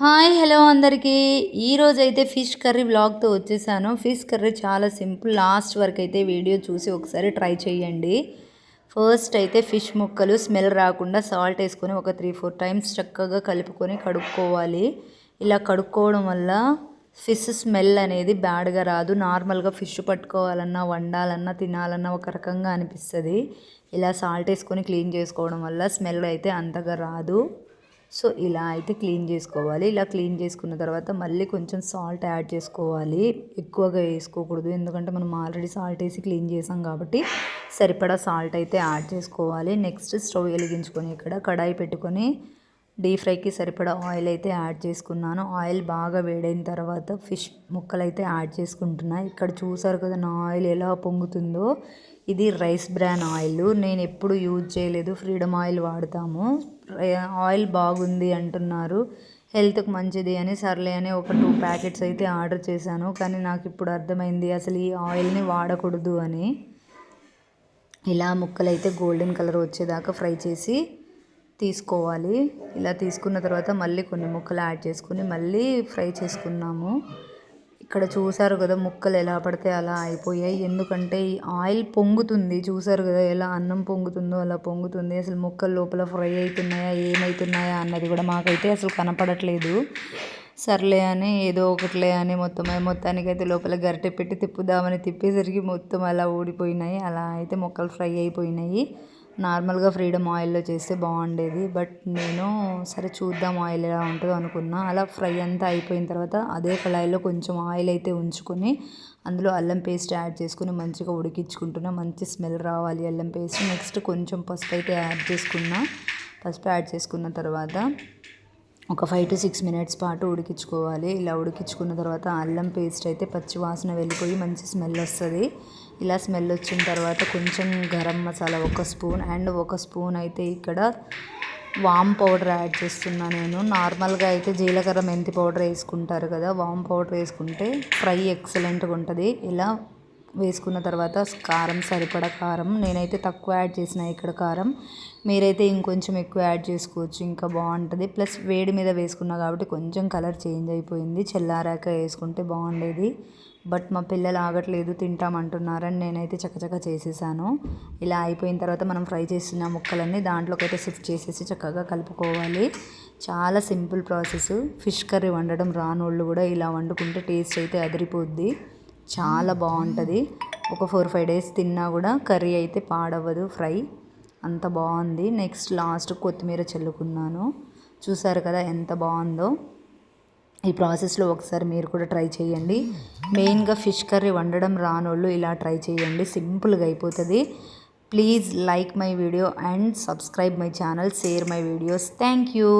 Hi hello అందరికీ. ఈరోజు అయితే ఫిష్ కర్రీ బ్లాగ్తో వచ్చేసాను. ఫిష్ కర్రీ చాలా సింపుల్. లాస్ట్ వరకు అయితే వీడియో చూసి ఒకసారి ట్రై చేయండి. ఫస్ట్ అయితే ఫిష్ ముక్కలు స్మెల్ రాకుండా సాల్ట్ వేసుకొని ఒక త్రీ ఫోర్ టైమ్స్ చక్కగా కలుపుకొని కడుక్కోవాలి. ఇలా కడుక్కోవడం వల్ల ఫిష్ స్మెల్ అనేది బ్యాడ్గా రాదు. నార్మల్గా ఫిష్ పట్టుకోవాలన్నా వండాలన్నా తినాలన్నా ఒక రకంగా అనిపిస్తుంది. ఇలా సాల్ట్ వేసుకొని క్లీన్ చేసుకోవడం వల్ల స్మెల్ అయితే అంతగా రాదు. సో ఇలా అయితే క్లీన్ చేసుకోవాలి. ఇలా క్లీన్ చేసుకున్న తర్వాత మళ్ళీ కొంచెం సాల్ట్ యాడ్ చేసుకోవాలి. ఎక్కువగా వేసుకోకూడదు. ఎందుకంటే మనం ఆల్రెడీ సాల్ట్ వేసి క్లీన్ చేసాం కాబట్టి సరిపడా సాల్ట్ అయితే యాడ్ చేసుకోవాలి. నెక్స్ట్ స్టవ్ వెలిగించుకొని ఇక్కడ కడాయి పెట్టుకొని డీప్ ఫ్రైకి సరిపడా ఆయిల్ అయితే యాడ్ చేసుకున్నాను. ఆయిల్ బాగా వేడైన తర్వాత ఫిష్ ముక్కలు అయితే యాడ్ చేసుకుంటున్నా. ఇక్కడ చూసారు కదా నా ఆయిల్ ఎలా పొంగుతుందో? ఇది రైస్ బ్రాన్ ఆయిల్. నేను ఎప్పుడు యూజ్ చేయలేదు. ఫ్రీడమ్ ఆయిల్ వాడతాము. ఆయిల్ బాగుంది అంటున్నారు. హెల్త్కి మంచిది అని సర్లే అని ఒక టూ ప్యాకెట్స్ అయితే ఆర్డర్ చేశాను. కానీ నాకు ఇప్పుడు అర్థమైంది అసలు ఈ ఆయిల్ని వాడకూడదు అని. ఇలా ముక్కలైతే గోల్డెన్ కలర్ వచ్చేదాకా ఫ్రై చేసి తీసుకోవాలి. ఇలా తీసుకున్న తర్వాత మళ్ళీ కొన్ని ముక్కలు యాడ్ చేసుకుని మళ్ళీ ఫ్రై చేసుకున్నాము. ఇక్కడ చూసారు కదా ముక్కలు ఎలా పడితే అలా అయిపోయాయి. ఎందుకంటే ఈ ఆయిల్ పొంగుతుంది. చూసారు కదా ఎలా అన్నం పొంగుతుందో అలా పొంగుతుంది. అసలు ముక్కలు లోపల ఫ్రై అవుతున్నాయా ఏమవుతున్నాయా అన్నది కూడా మాకైతే అసలు కనపడట్లేదు. సర్లే అని ఏదో ఒకటిలే అని మొత్తం మొత్తానికి అయితే లోపల గరిటె పెట్టి తిప్పుదామని తిప్పేసరికి మొత్తం అలా ఊడిపోయినాయి. అలా అయితే మొక్కలు ఫ్రై అయిపోయినాయి. నార్మల్గా ఫ్రీడమ్ ఆయిల్లో చేస్తే బాగుండేది బట్ నేను సరే చూద్దాం ఆయిల్ ఎలా ఉంటుందో అనుకున్నా. అలా ఫ్రై అంతా అయిపోయిన తర్వాత అదే కళాయిలో కొంచెం ఆయిల్ అయితే ఉంచుకొని అందులో అల్లం పేస్ట్ యాడ్ చేసుకుని మంచిగా ఉడికించుకుంటున్నా. మంచి స్మెల్ రావాలి అల్లం పేస్ట్. నెక్స్ట్ కొంచెం పసుపు అయితే యాడ్ చేసుకున్నా. పసుపు యాడ్ చేసుకున్న తర్వాత ఒక ఫైవ్ టు సిక్స్ మినిట్స్ పాటు ఉడికించుకోవాలి. ఇలా ఉడికించుకున్న తర్వాత అల్లం పేస్ట్ అయితే పచ్చి వాసన వెళ్ళిపోయి మంచి స్మెల్ వస్తుంది. ఇలా స్మెల్ వచ్చిన తర్వాత కొంచెం గరం మసాలా ఒక స్పూన్ అండ్ ఒక స్పూన్ అయితే ఇక్కడ వామ్ పౌడర్ యాడ్ చేస్తున్నా నేను. నార్మల్గా అయితే జీలకర్ర మెంతి పౌడర్ వేసుకుంటారు కదా వామ్ పౌడర్ వేసుకుంటే ఫ్రై ఎక్సలెంట్గా ఉంటుంది. ఇలా వేసుకున్న తర్వాత కారం సరిపడా కారం. నేనైతే తక్కువ యాడ్ చేసిన ఇక్కడ కారం. మీరైతే ఇంకొంచెం ఎక్కువ యాడ్ చేసుకోవచ్చు ఇంకా బాగుంటుంది. ప్లస్ వేడి మీద వేసుకున్నా కాబట్టి కొంచెం కలర్ చేంజ్ అయిపోయింది. చల్లారాక వేసుకుంటే బాగుండేది. బట్ మా పిల్లలు ఆగట్లేదు తింటామంటున్నారని నేనైతే చక్కచక్క చేసేసాను. ఇలా అయిపోయిన తర్వాత మనం ఫ్రై చేసిన ముక్కలన్నీ దాంట్లోకైతే షిఫ్ట్ చేసేసి చక్కగా కలుపుకోవాలి. చాలా సింపుల్ ప్రాసెస్. ఫిష్ కర్రీ వండడం రానోళ్ళు కూడా ఇలా వండుకుంటే టేస్ట్ అయితే అదిరిపోద్ది. చాలా బాగుంటుంది. ఒక ఫోర్ ఫైవ్ డేస్ తిన్నా కూడా కర్రీ అయితే పాడవ్వదు ఫ్రై. అంత బాగుంది. నెక్స్ట్ లాస్ట్ కొత్తిమీర చల్లుకున్నాను. చూసారు కదా ఎంత బాగుందో. ఈ ప్రాసెస్లో ఒకసారి మీరు కూడా ట్రై చేయండి. మెయిన్గా ఫిష్ కర్రీ వండడం రానోళ్ళు ఇలా ట్రై చేయండి. సింపుల్గా అయిపోతుంది. Please like my video and subscribe my channel. Share my videos. Thank you.